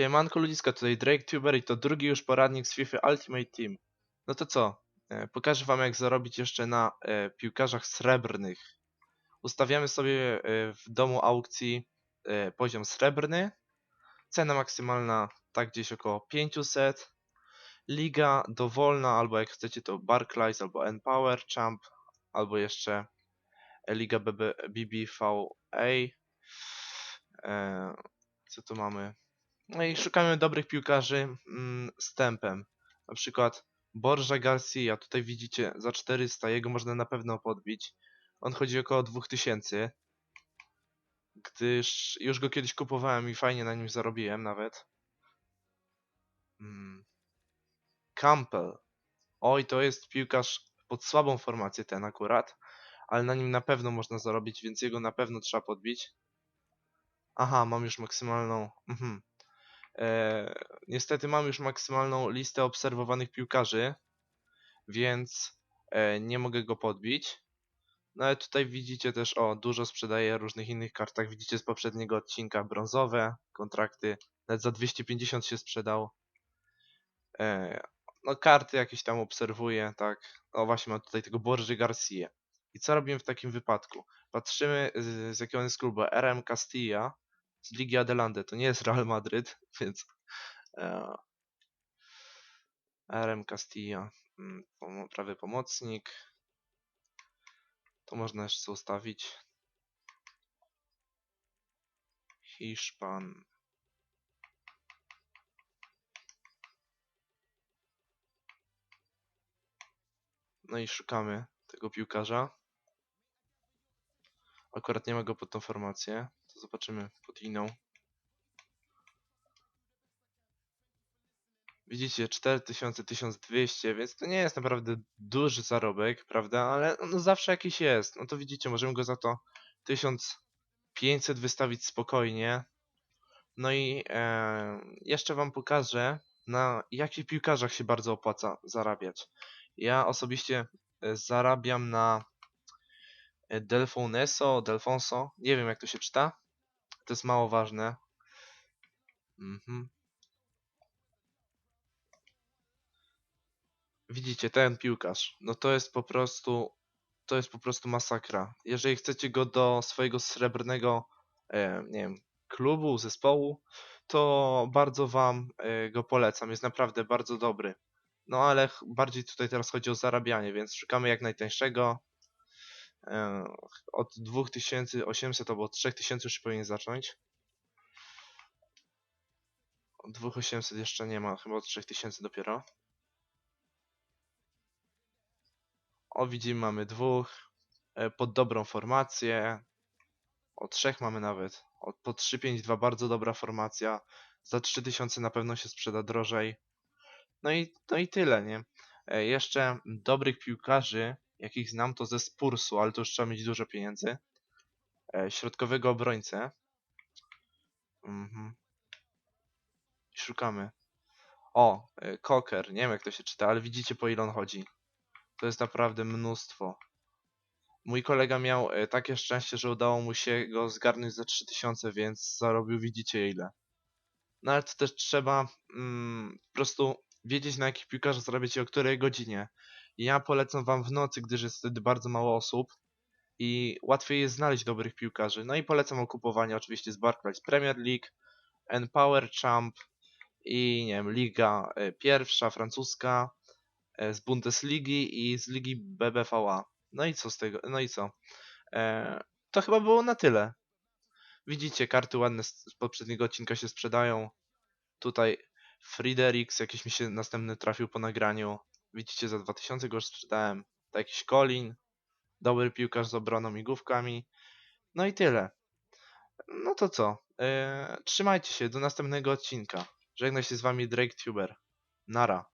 Siemanko ludziska, tutaj DrakeTuber i to drugi już poradnik z FIFA Ultimate Team. No to co? E, Pokażę wam jak zarobić jeszcze na e, piłkarzach srebrnych. Ustawiamy sobie e, w domu aukcji e, poziom srebrny. Cena maksymalna tak gdzieś około 500. Liga dowolna, albo jak chcecie to Barclays, albo Npower Champ, albo jeszcze Liga BB, BBVA. E, co tu mamy? No i szukamy dobrych piłkarzy mm, z tempem. Na przykład Borja Garcia, tutaj widzicie za 400, jego można na pewno podbić. On chodzi około 2000, gdyż już go kiedyś kupowałem i fajnie na nim zarobiłem nawet. Campbell. Oj, to jest piłkarz pod słabą formację ten akurat, ale na nim na pewno można zarobić, więc jego na pewno trzeba podbić. Aha, mam już maksymalną. Mhm. E, niestety mam już maksymalną listę obserwowanych piłkarzy, więc e, nie mogę go podbić. No ale tutaj widzicie też, o, dużo sprzedaję różnych innych kartach. Widzicie z poprzedniego odcinka brązowe kontrakty, nawet za 250 się sprzedał. E, no karty jakieś tam obserwuję, tak. O właśnie mam tutaj tego Borży Garcia. I co robimy w takim wypadku? Patrzymy z, z jakiego on jest klubu. RM Castilla z Ligi Adelante. To nie jest Real Madryt, więc e, RM Castilla, mm, pomo- prawy pomocnik. To można jeszcze ustawić. Hiszpan. No i szukamy tego piłkarza. Akurat nie ma go pod tą formację. To zobaczymy pod inną. Widzicie, 4000, 1200, więc to nie jest naprawdę duży zarobek, prawda? Ale no zawsze jakiś jest. No to widzicie, możemy go za to 1500 wystawić spokojnie. No i e, jeszcze wam pokażę, na jakich piłkarzach się bardzo opłaca zarabiać. Ja osobiście e, zarabiam na e, Delfoneso, Delfonso, nie wiem jak to się czyta. To jest mało ważne. Mhm. Widzicie, ten piłkarz, no to jest po prostu, to jest po prostu masakra. Jeżeli chcecie go do swojego srebrnego, e, nie wiem, klubu, zespołu, to bardzo wam go polecam. Jest naprawdę bardzo dobry. No ale bardziej tutaj teraz chodzi o zarabianie, więc szukamy jak najtańszego. E, od 2800 albo od 3000 już powinien zacząć. Od 2800 jeszcze nie ma, chyba od 3000 dopiero. O, widzimy, mamy dwóch. e, Pod dobrą formację. O trzech mamy nawet. O, po 3-5-2 bardzo dobra formacja. Za 3000 na pewno się sprzeda drożej. No i, no i tyle, nie? E, Jeszcze dobrych piłkarzy, jakich znam, to ze Spursu, ale to już trzeba mieć dużo pieniędzy. E, Środkowego obrońcę. Mhm. Szukamy. O, e, Cocker. Nie wiem jak to się czyta, ale widzicie po ile on chodzi. To jest naprawdę mnóstwo. Mój kolega miał e, takie szczęście, że udało mu się go zgarnąć za 3000, więc zarobił widzicie ile. No ale to też trzeba mm, po prostu wiedzieć na jakich piłkarzach zarabiać i o której godzinie. Ja polecam wam w nocy, gdyż jest wtedy bardzo mało osób i łatwiej jest znaleźć dobrych piłkarzy. No i polecam o kupowanie oczywiście z Barclays Premier League, Npower Champ i nie wiem, Liga e, pierwsza, francuska, e, z Bundesligi i z Ligi BBVA. No i co z tego? No i co? E, to chyba było na tyle. Widzicie, karty ładne z poprzedniego odcinka się sprzedają. Tutaj Friedrichs, jakiś mi się następny trafił po nagraniu. Widzicie, za 2000 go już sprzedałem. To jakiś Colin. Dobry piłkarz z obroną i główkami. No i tyle. No to co? E, trzymajcie się, do następnego odcinka. Żegna się z wami DrakeTuber. Nara.